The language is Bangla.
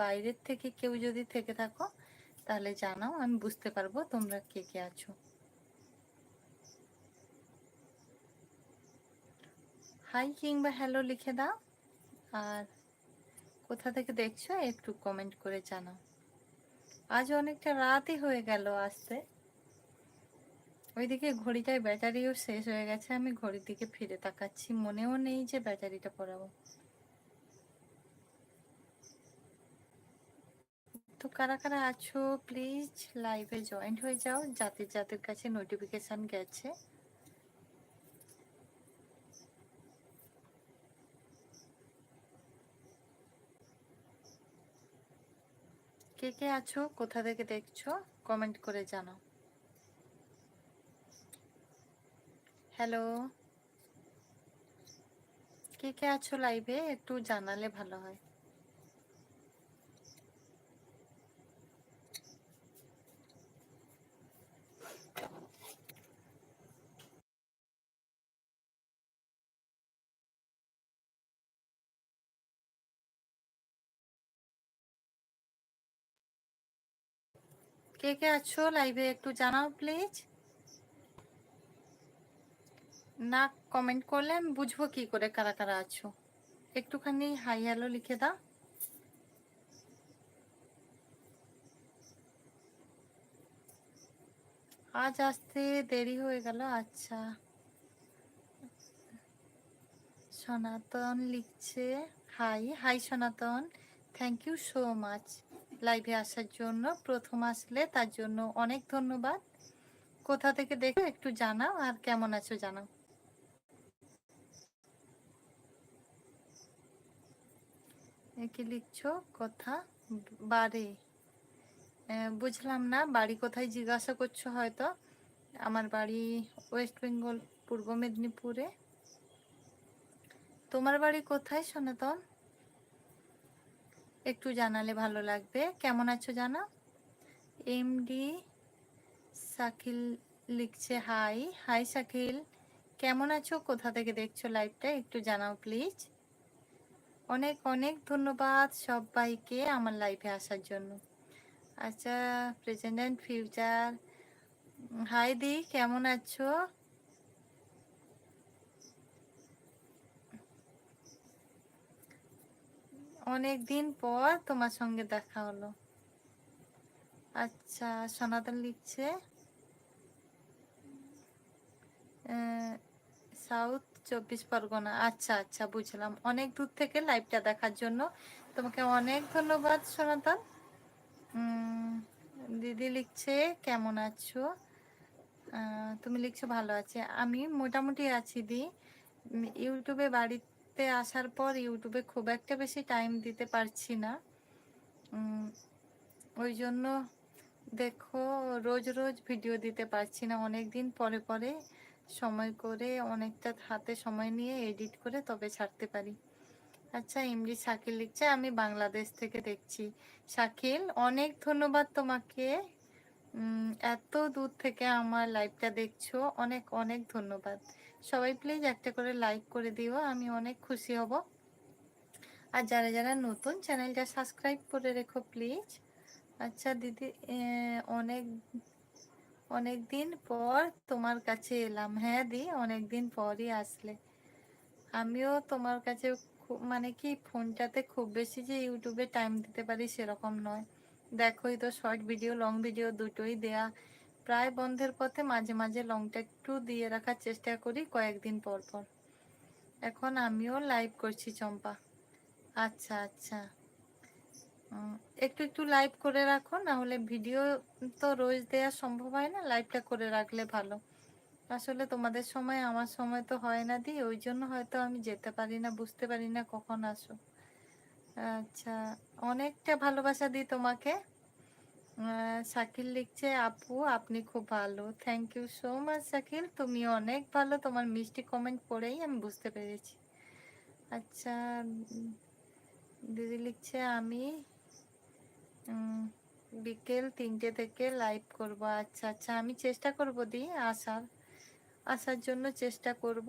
বাইরের থেকে কেউ যদি থেকে থাকো, তাহলে জানাও, আমি বুঝতে পারব তোমরা কে কে আছো। হাই কিংবা হ্যালো লিখে দাও, আর কোথা থেকে দেখছ একটু কমেন্ট করে জানাও। আজ অনেকটা রাতই হয়ে গেল আসতে। ওইদিকে ঘড়িটায় ব্যাটারিও শেষ হয়ে গেছে, আমি ঘড়ির দিকে ফিরে তাকাচ্ছি, মনেও নেই যে ব্যাটারিটা পরাবো তো কারা কারা আছো প্লিজ লাইভে জয়েন্ট হয়ে যাও যাদের যাদের কাছে নোটিফিকেশন গেছে। কে কে আছো, কোথা থেকে দেখছ কমেন্ট করে জানাও। হ্যালো কে কে আছো লাইভে একটু জানালে ভালো হয়। কে কে আছো? লাইভে একটু জানাও প্লিজ না কমেন্ট করলে আমি বুঝব কি করে কারা কারা আছো। একটুখানি হাই হ্যালো লিখে দাও। আজ আসতে দেরি হয়ে গেল আচ্ছা। সনাতন লিখছে hi hi Sanatan. Thank you so much লাইভে আসার জন্য, প্রথম আসলে তার জন্য অনেক ধন্যবাদ। কোথা থেকে দেখো একটু জানাও আর কেমন আছো জানাও। কি লিখছো, কথা বাড়ি। বুঝলাম না, বাড়ি কোথায় জিজ্ঞাসা করছ হয়তো? আমার বাড়ি ওয়েস্ট বেঙ্গল, পূর্ব মেদিনীপুরে। তোমার বাড়ি কোথায় সনাতন? একটু জানালে ভালো লাগবে। কেমন আছো জানা? এমডি শাকিল লিখছে, হাই। হাই শাকিল কেমন আছো? কোথা থেকে দেখছ লাইভটা? একটু জানাও প্লিজ। অনেক অনেক ধন্যবাদ সবাইকে আমার লাইভে আসার জন্য। আচ্ছা প্রেজেন্ট অ্যান্ড ফিউচার হাই দি, কেমন আছো? অনেক দিন পর তোমার সঙ্গে দেখা হলো। আচ্ছা সনাতন লিখছে সাউথ চব্বিশ পরগনা। আচ্ছা আচ্ছা বুঝলাম। অনেক দূর থেকে লাইভটা দেখার জন্য তোমাকে অনেক ধন্যবাদ সনাতন দিদি লিখছে, কেমন আছো? তুমি লিখছো, ভালো আছে। আমি মোটামুটি আছি দি। ইউটিউবে বাড়িতে আসার পর ইউটিউবে খুব একটা বেশি টাইম দিতে পারছি না। ওই জন্য দেখো রোজ রোজ ভিডিও দিতে পারছি না। অনেক দিন পরে পরে সময় করে অনেকটা হাতে সময় নিয়ে এডিট করে তবে ছাড়তে পারি। আচ্ছা এমডি শাকিল লিখছে, আমি বাংলাদেশ থেকে দেখছি। শাকিল, অনেক ধন্যবাদ তোমাকে। এত দূর থেকে আমার লাইভটা দেখছ। অনেক অনেক ধন্যবাদ। সবাই প্লিজ একটা করে লাইক করে দিও, আমি অনেক খুশি হব। আর যারা যারা নতুন চ্যানেলটা সাবস্ক্রাইব করে রেখো প্লিজ আচ্ছা দিদি অনেক অনেক দিন পর তোমার কাছে এলাম। হ্যাঁ দি, অনেক দিন পরই আসলে। আমিও তোমার কাছে মানে কি ফোনটাতে খুব বেশি যে ইউটিউবে টাইম দিতে পারি সেরকম নয়। দেখোই তো শর্ট ভিডিও লং ভিডিও দুটোই দেয়া। প্রায় বন্ধের পথে মাঝে মাঝে লংটা একটু দিয়ে রাখার চেষ্টা করি কয়েকদিন পর পর। এখন আমিও লাইভ করছি চম্পা। আচ্ছা আচ্ছা। একটু একটু লাইভ করে রাখো না হলে ভিডিও তো রোজ দেওয়া সম্ভব হয় না লাইভটা করে রাখলে ভালো। আসলে তোমাদের সময়, আমার সময় তো হয় না দি, ওই জন্য হয়তো আমি যেতে পারি না, বুঝতে পারি না কখন আসো। আচ্ছা অনেকটা ভালোবাসা দিই তোমাকে। শাকিল লিখছে, আপু, আপনি খুব ভালো। Thank you so much Shakil. তুমি অনেক ভালো। তোমার মিষ্টি কমেন্ট পড়েই আমি বুঝতে পেরেছি। আচ্ছা দিদি লিখছে, আমি বিকেল তিনটে থেকে লাইভ করব। আচ্ছা আচ্ছা আমি চেষ্টা করব দি, আসার। আসার জন্য চেষ্টা করব।